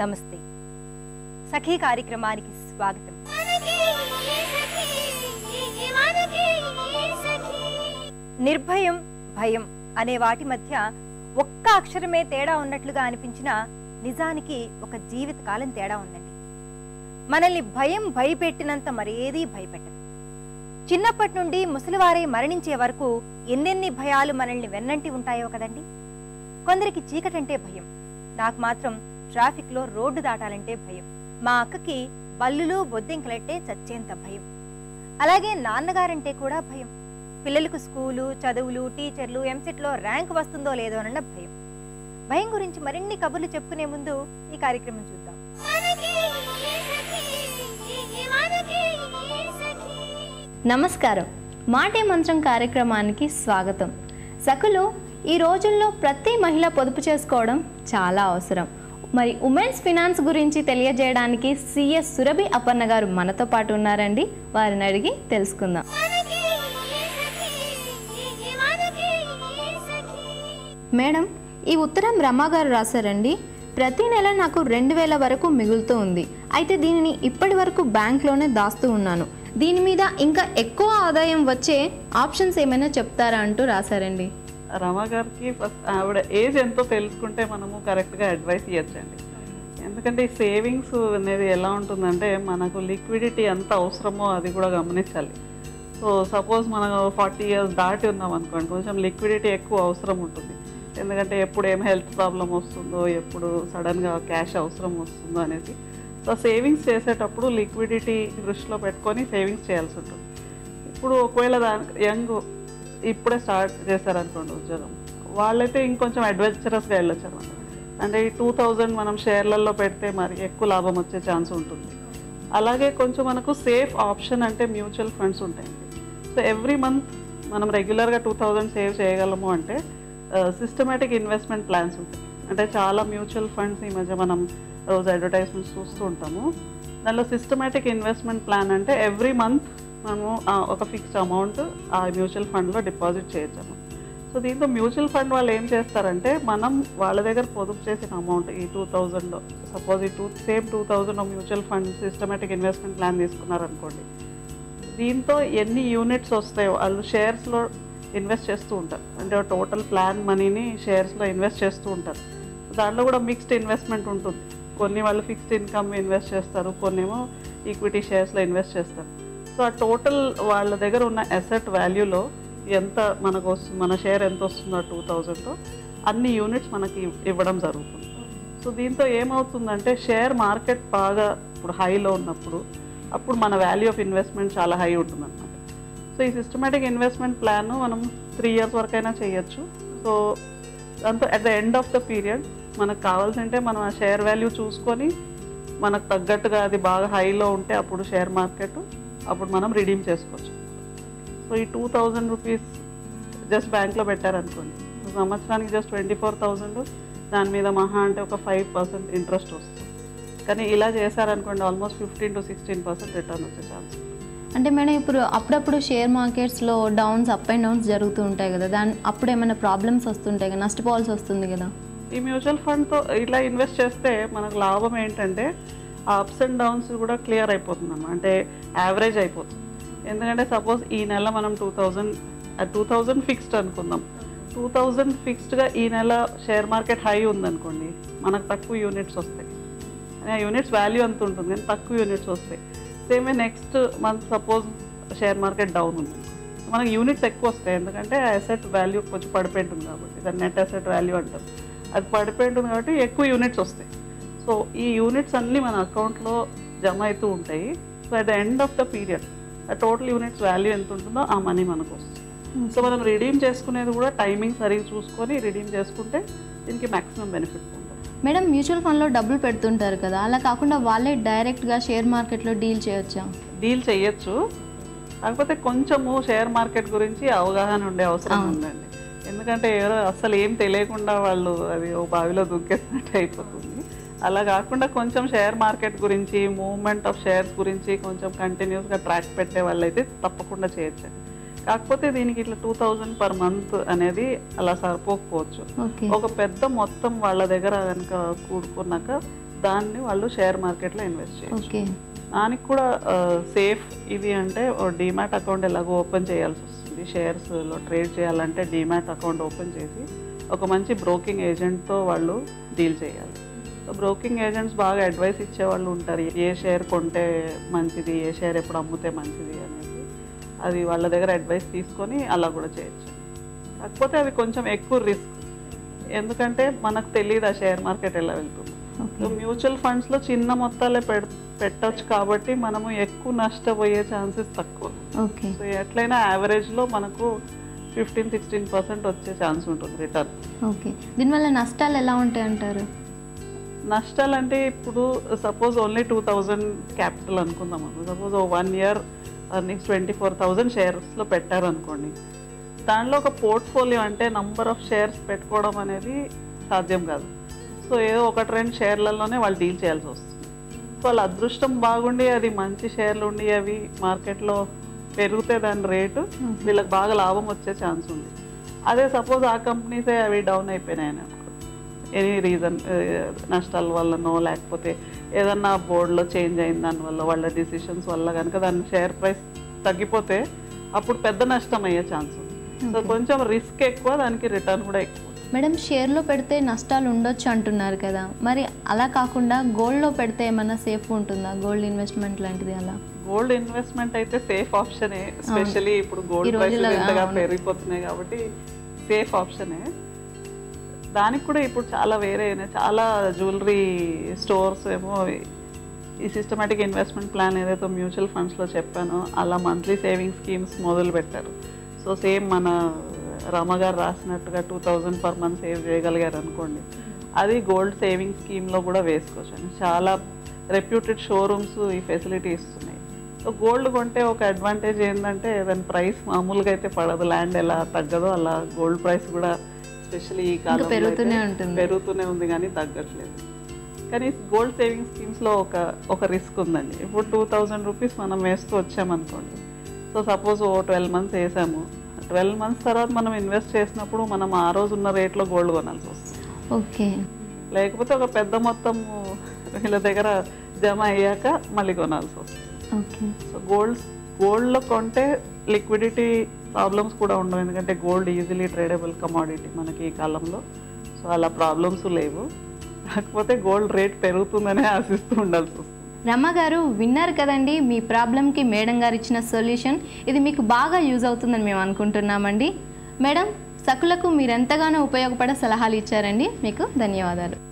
నమస్తే. సఖీ కార్యక్రమానికి స్వాగతం. నిర్భయం భయం అనే వాటి మధ్య ఒక్క అక్షరమే తేడా ఉన్నట్లుగా అనిపించినా నిజానికి ఒక జీవిత కాలం తేడా ఉందండి. మనల్ని భయం భయపెట్టినంత మరేదీ భయపెట్టదు. చిన్నప్పటి నుండి ముసలివారై మరణించే వరకు ఎన్నెన్ని భయాలు మనల్ని వెన్నంటి ఉంటాయో కదండి. కొందరికి చీకటంటే భయం. నాకు మాత్రం ట్రాఫిక్లో రోడ్డు దాటాలంటే భయం. మా అక్కకి బల్లులు బొద్దింకలంటే చచ్చేంత భయం. అలాగే నాన్నగారంటే కూడా భయం. పిల్లలకు స్కూలు చదువులు టీచర్లు ఎంసెట్లో ర్యాంక్ వస్తుందో లేదో అన్న భయం. భయం గురించి మరిన్ని కబుర్లు చెప్పుకునే ముందు ఈ కార్యక్రమం చూద్దాం. నమస్కారం. మాటే మంత్రం కార్యక్రమానికి స్వాగతం. సకులు ఈ రోజుల్లో ప్రతి మహిళ పొదుపు చేసుకోవడం చాలా అవసరం. మరి ఉమెన్స్ ఫినాన్స్ గురించి తెలియజేయడానికి సిఎస్ సురభి అపర్ణ గారు మనతో పాటు ఉన్నారండి. వారిని అడిగి తెలుసుకుందాం. మేడం ఈ ఉత్తరం రమా గారు రాశారండి. ప్రతి నెల నాకు రెండు వేల వరకు మిగులుతూ ఉంది. అయితే దీనిని ఇప్పటి వరకు బ్యాంక్లోనే దాస్తూ ఉన్నాను. దీని మీద ఇంకా ఎక్కువ ఆదాయం వచ్చే ఆప్షన్స్ ఏమైనా చెప్తారా అంటూ రాశారండి. రమ గారికి ఫస్ట్ ఆవిడ ఏజ్ ఎంతో తెలుసుకుంటే మనము కరెక్ట్గా అడ్వైస్ ఇవ్వచ్చండి ఎందుకంటే ఈ సేవింగ్స్ అనేది ఎలా ఉంటుందంటే మనకు లిక్విడిటీ ఎంత అవసరమో అది కూడా గమనించాలి. సో సపోజ్ మనం ఫార్టీ ఇయర్స్ దాటి ఉన్నాం అనుకోండి కొంచెం లిక్విడిటీ ఎక్కువ అవసరం ఉంటుంది. ఎందుకంటే ఎప్పుడు ఏం హెల్త్ ప్రాబ్లం వస్తుందో ఎప్పుడు సడన్గా క్యాష్ అవసరం వస్తుందో అనేది. సో సేవింగ్స్ చేసేటప్పుడు లిక్విడిటీ దృష్టిలో పెట్టుకొని సేవింగ్స్ చేయాల్సి ఉంటుంది. ఇప్పుడు ఒకవేళ దానికి యంగ్ ఇప్పుడే స్టార్ట్ చేశారనుకోండి ఉద్యోగం. వాళ్ళైతే ఇంకొంచెం అడ్వెంచరస్గా వెళ్ళొచ్చు అనమాట అంటే ఈ టూ థౌజండ్ మనం షేర్లలో పెడితే మరి ఎక్కువ లాభం వచ్చే ఛాన్స్ ఉంటుంది. అలాగే కొంచెం మనకు సేఫ్ ఆప్షన్ అంటే మ్యూచువల్ ఫండ్స్ ఉంటాయండి సో ఎవ్రీ మంత్ మనం రెగ్యులర్గా టూ థౌజండ్ సేవ్ చేయగలము అంటే సిస్టమేటిక్ ఇన్వెస్ట్మెంట్ ప్లాన్స్ ఉంటాయి. అంటే చాలా మ్యూచువల్ ఫండ్స్ ఈ మధ్య మనం రోజు అడ్వర్టైజ్మెంట్స్ చూస్తూ ఉంటాము. దానిలో సిస్టమేటిక్ ఇన్వెస్ట్మెంట్ ప్లాన్ అంటే ఎవ్రీ మంత్ మనము ఆ, ఒక ఫిక్స్డ్ అమౌంట్ ఆ మ్యూచువల్ ఫండ్లో డిపాజిట్ చేయొచ్చాము సో దీంతో మ్యూచువల్ ఫండ్ వాళ్ళు ఏం చేస్తారంటే మనం వాళ్ళ దగ్గర పొదుపు చేసిన అమౌంట్ ఈ టూ థౌజండ్ సపోజ్ ఈ two same two thousand mutual fund systematic investment plan తీసుకున్నారనుకోండి దీంతో ఎన్ని యూనిట్స్ వస్తాయో వాళ్ళు షేర్స్లో ఇన్వెస్ట్ చేస్తూ ఉంటారు. అంటే టోటల్ ప్లాన్ మనీని షేర్స్లో ఇన్వెస్ట్ చేస్తూ ఉంటారు. దాంట్లో కూడా మిక్స్డ్ ఇన్వెస్ట్మెంట్ ఉంటుంది. కొన్ని వాళ్ళు ఫిక్స్డ్ ఇన్కమ్ ఇన్వెస్ట్ చేస్తారు కొన్నేమో ఈక్విటీ షేర్స్లో ఇన్వెస్ట్ చేస్తారు. సో ఆ టోటల్ వాళ్ళ దగ్గర ఉన్న అసెట్ వాల్యూలో ఎంత మనకు వస్తుంది మన షేర్ ఎంత వస్తుందో టూ థౌజండ్తో అన్ని యూనిట్స్ మనకి ఇవ్వడం జరుగుతుంది. సో దీంతో ఏమవుతుందంటే షేర్ మార్కెట్ బాగా ఇప్పుడు హైలో ఉన్నప్పుడు అప్పుడు మన వాల్యూ ఆఫ్ ఇన్వెస్ట్మెంట్ చాలా హై ఉంటుందన్నమాట. సో ఈ సిస్టమేటిక్ ఇన్వెస్ట్మెంట్ ప్లాన్ మనం త్రీ ఇయర్స్ వరకైనా చేయొచ్చు. సో దాంతో at the end of the period మనకు కావాల్సింటే మనం ఆ షేర్ వాల్యూ చూసుకొని మనకు తగ్గట్టుగా అది బాగా హైలో ఉంటే అప్పుడు షేర్ మార్కెట్ అప్పుడు మనం రిడీమ్ చేసుకోవచ్చు. సో ఈ టూ థౌజండ్ రూపీస్ జస్ట్ బ్యాంక్లో పెట్టారనుకోండి. సంవత్సరానికి జస్ట్ ట్వంటీ ఫోర్ థౌజండ్ దాని మీద మహా అంటే ఒక ఫైవ్ పర్సెంట్ ఇంట్రెస్ట్ వస్తుంది. కానీ ఇలా చేశారనుకోండి almost fifteen to sixteen percent return వచ్చే ఛాన్స్ అంటే మేడం ఇప్పుడు అప్పుడప్పుడు షేర్ మార్కెట్స్లో డౌన్స్ అప్ అండ్ డౌన్స్ జరుగుతూ ఉంటాయి కదా. దాని అప్పుడు ఏమైనా ప్రాబ్లమ్స్ వస్తుంటాయి కదా నష్టపోవాల్సి వస్తుంది కదా? ఈ మ్యూచువల్ ఫండ్తో ఇట్లా ఇన్వెస్ట్ చేస్తే మనకు లాభం ఏంటంటే ఆ అప్స్ అండ్ డౌన్స్ కూడా క్లియర్ అయిపోతుంది అన్నమాట అంటే యావరేజ్ అయిపోతుంది. ఎందుకంటే సపోజ్ ఈ నెల మనం two thousand two thousand fixed అనుకుందాం. టూ థౌజండ్ ఫిక్స్డ్గా ఈ నెల షేర్ మార్కెట్ హై ఉందనుకోండి మనకు తక్కువ యూనిట్స్ వస్తాయి. ఆ యూనిట్స్ వాల్యూ అంత ఉంటుంది కానీ తక్కువ యూనిట్స్ వస్తాయి. Same next month suppose share market down ఉంది. మనకు యూనిట్స్ ఎక్కువ వస్తాయి ఎందుకంటే అసెట్ వాల్యూ కొంచెం పడిపోయి ఉంటుంది కాబట్టి దాని నెట్ అసెట్ వాల్యూ అంటారు. అది పడిపోయి ఉంటుంది కాబట్టి ఎక్కువ యూనిట్స్ వస్తాయి. సో ఈ యూనిట్స్ అన్నీ మన అకౌంట్లో జమ అవుతూ ఉంటాయి. So at the end of the period ఆ టోటల్ యూనిట్స్ వాల్యూ ఎంత ఉంటుందో ఆ మనీ మనకు వస్తుంది. సో మనం రిడీమ్ చేసుకునేది కూడా టైమింగ్ సరిగ్గా చూసుకొని రిడీమ్ చేసుకుంటే దీనికి మ్యాక్సిమం బెనిఫిట్ ఉంటుంది. మేడం మ్యూచువల్ ఫండ్లో డబ్బులు పెడుతుంటారు కదా అలా కాకుండా వాళ్ళే డైరెక్ట్గా షేర్ మార్కెట్లో డీల్ చేయొచ్చా? డీల్ చేయొచ్చు. కాకపోతే కొంచెము షేర్ మార్కెట్ గురించి అవగాహన ఉండే అవసరం ఉందండి. ఎందుకంటే ఎవరో అసలు ఏం తెలియకుండా వాళ్ళు అది ఓ బావిలో దూకేసినట్టు అయిపోతుంది. అలా కాకుండా కొంచెం షేర్ మార్కెట్ గురించి మూవ్మెంట్ ఆఫ్ షేర్స్ గురించి కొంచెం కంటిన్యూస్గా ట్రాక్ పెట్టే వాళ్ళైతే తప్పకుండా చేయొచ్చు. కాకపోతే దీనికి ఇట్లా టూ థౌజండ్ పర్ మంత్ అనేది అలా సరిపోకపోవచ్చు. ఒక పెద్ద మొత్తం వాళ్ళ దగ్గర కనుక కూడుకున్నాక దాన్ని వాళ్ళు షేర్ మార్కెట్లో ఇన్వెస్ట్ చేయొచ్చు. దానికి కూడా సేఫ్ ఇది అంటే డిమాట్ అకౌంట్ ఎలాగో ఓపెన్ చేయాల్సి వస్తుంది. షేర్స్లో ట్రేడ్ చేయాలంటే డిమాట్ అకౌంట్ ఓపెన్ చేసి ఒక మంచి బ్రోకింగ్ ఏజెంట్తో వాళ్ళు డీల్ చేయాలి. బ్రోకింగ్ ఏజెంట్స్ బాగా అడ్వైస్ ఇచ్చే వాళ్ళు ఉంటారు. ఏ షేర్ కొంటే మంచిది ఏ షేర్ ఎప్పుడు అమ్మితే మంచిది అనేది. అది వాళ్ళ దగ్గర అడ్వైస్ తీసుకొని అలా కూడా చేయొచ్చు. కాకపోతే అది కొంచెం ఎక్కువ రిస్క్ ఎందుకంటే మనకు తెలియదు ఆ షేర్ మార్కెట్ ఎలా వెళ్తుంది. మ్యూచువల్ ఫండ్స్లో చిన్న మొత్తాలే పెడ పెట్టచ్చు కాబట్టి మనము ఎక్కువ నష్టపోయే ఛాన్సెస్ తక్కువ. సో ఎట్లయినా యావరేజ్లో మనకు ఫిఫ్టీన్ సిక్స్టీన్ పర్సెంట్ వచ్చే ఛాన్స్ ఉంటుంది రిటర్న్ ఓకే. దీనివల్ల నష్టాలు ఎలా ఉంటాయి అంటారు నష్టాలు అంటే ఇప్పుడు suppose only two thousand capital అనుకుందాం suppose one year next twenty four thousand షేర్స్లో పెట్టారు అనుకోండి దానిలో ఒక పోర్ట్ఫోలియో అంటే నంబర్ ఆఫ్ షేర్స్ పెట్టుకోవడం అనేది సాధ్యం కాదు. సో ఏదో ఒకటి రెండు షేర్లలోనే వాళ్ళు డీల్ చేయాల్సి వస్తుంది. సో వాళ్ళ అదృష్టం బాగుండి అది మంచి షేర్లు ఉండి అవి మార్కెట్లో పెరిగితే దాని రేటు వీళ్ళకి బాగా లాభం వచ్చే ఛాన్స్ ఉంది. అదే సపోజ్ ఆ కంపెనీసే అవి డౌన్ అయిపోయినాయని అనుకో ఎనీ రీజన్ నష్టాల వల్లనో లేకపోతే ఏదన్నా బోర్డులో చేంజ్ అయిన దానివల్ల వాళ్ళ డిసిషన్స్ వల్ల కనుక దాని షేర్ ప్రైస్ తగ్గిపోతే అప్పుడు పెద్ద నష్టం అయ్యే ఛాన్స్ ఉంది. సో కొంచెం రిస్క్ ఎక్కువ దానికి రిటర్న్ కూడా ఎక్కువ. మేడం షేర్లో పెడితే నష్టాలు ఉండొచ్చు అంటున్నారు కదా. మరి అలా కాకుండా గోల్డ్లో పెడితే ఏమన్నా సేఫ్ ఉంటుందా? గోల్డ్ ఇన్వెస్ట్మెంట్ లాంటిది అలా? గోల్డ్ ఇన్వెస్ట్మెంట్ అయితే సేఫ్ ఆప్షనే ఎస్పెషల్లీ ఇప్పుడు గోల్డ్ అవును. పెరిగిపోతున్నాయి కాబట్టి సేఫ్ ఆప్షనే దానికి కూడా ఇప్పుడు చాలా వేరే చాలా జ్యువెలరీ స్టోర్స్ ఏమో ఈ సిస్టమేటిక్ ఇన్వెస్ట్మెంట్ ప్లాన్ ఏదైతే మ్యూచువల్ ఫండ్స్లో చెప్పానో అలా మంత్లీ సేవింగ్ స్కీమ్స్ మొదలు పెట్టారు. సో సేమ్ మన రామగారు రాసినట్టుగా two thousand per month save చేయగలిగారు అనుకోండి. అది గోల్డ్ సేవింగ్ స్కీమ్లో కూడా వేసుకోవచ్చు. అండి చాలా రెప్యూటెడ్ షోరూమ్స్ ఈ ఫెసిలిటీ ఇస్తున్నాయి సో గోల్డ్ కొంటే ఒక అడ్వాంటేజ్ ఏంటంటే దాని ప్రైస్ మామూలుగా అయితే పడదు ల్యాండ్ ఎలా తగ్గదో అలా గోల్డ్ ప్రైస్ కూడా స్పెషల్లీ ఈ కాలంలో పెరుగుతూనే ఉంటుంది. పెరుగుతూనే ఉంది కానీ తగ్గట్లేదు. కానీ గోల్డ్ సేవింగ్ స్కీమ్స్లో ఒక ఒక రిస్క్ ఉందండి. ఇప్పుడు టూ థౌజండ్ రూపీస్ మనం వేస్తూ వచ్చామనుకోండి. సో సపోజ్ ఓ ట్వెల్వ్ మంత్స్ వేసాము. ట్వెల్వ్ మంత్స్ తర్వాత మనం ఇన్వెస్ట్ చేసినప్పుడు మనం ఆ రోజు ఉన్న రేట్లో గోల్డ్ కొనాల్సి వస్తుంది. ఓకే. లేకపోతే ఒక పెద్ద మొత్తం వీళ్ళ దగ్గర జమ అయ్యాక మళ్ళీ కొనాల్సి వస్తుంది. సో గోల్డ్ గోల్డ్లో కొంటే లిక్విడిటీ ప్రాబ్లమ్స్ కూడా ఉండవు. ఎందుకంటే గోల్డ్ ఈజీలీ ట్రేడబుల్ కమాడిటీ మనకి ఈ కాలంలో. సో అలా ప్రాబ్లమ్స్ లేవు. కాకపోతే గోల్డ్ రేట్ పెరుగుతుందనే ఆశిస్తూ ఉండాల్సి వస్తుంది. రమ్మ గారు విన్నారు కదండి. మీ ప్రాబ్లంకి మేడం గారు ఇచ్చిన సొల్యూషన్ ఇది మీకు బాగా యూజ్ అవుతుందని మేము అనుకుంటున్నామండి. మేడం సకులకు మీరు ఎంతగానో ఉపయోగపడే సలహాలు ఇచ్చారండి. మీకు ధన్యవాదాలు.